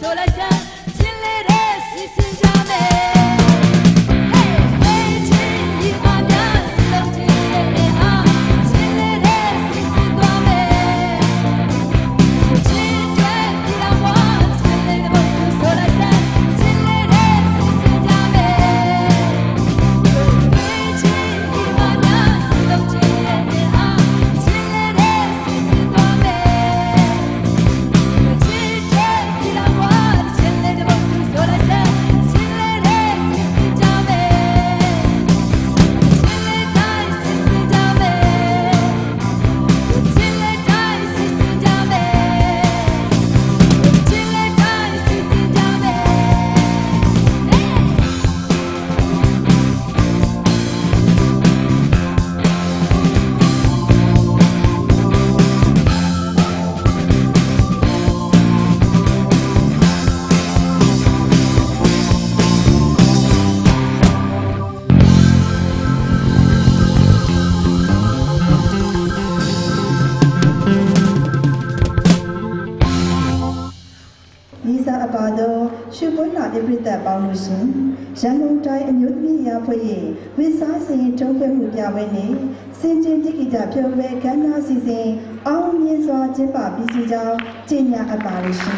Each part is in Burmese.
Sola ရေးပြည်သက်ပေါင်းလို့ရှင်ရန်ကုန်တိုင်းအမျိုးသမီးရာဖွဲ့ရဲ့ဝိစားစင်တုံးခွဲမှုပြပွဲနဲ့စင်ကျင်တိကိကြဖြိုးပဲခမ်းနားစီစဉ်အောင်မြင်စွာကျင်းပပြီးစီကြောင်းကြေညာအပ်ပါလို့ရှင်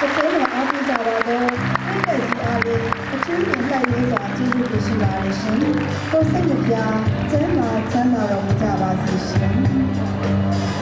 တစ်ခဲနဲ့အားပေးကြပါတော့ပြည်သက်ကြီးအားလေးအထူးရင်လိုက်ရေးစွာကျေးဇူးတင်ရှိပါရရှင်ကိုယ်စိတ်နှပြကျမ်းမာချမ်းသာတော်မူကြပါစေရှင်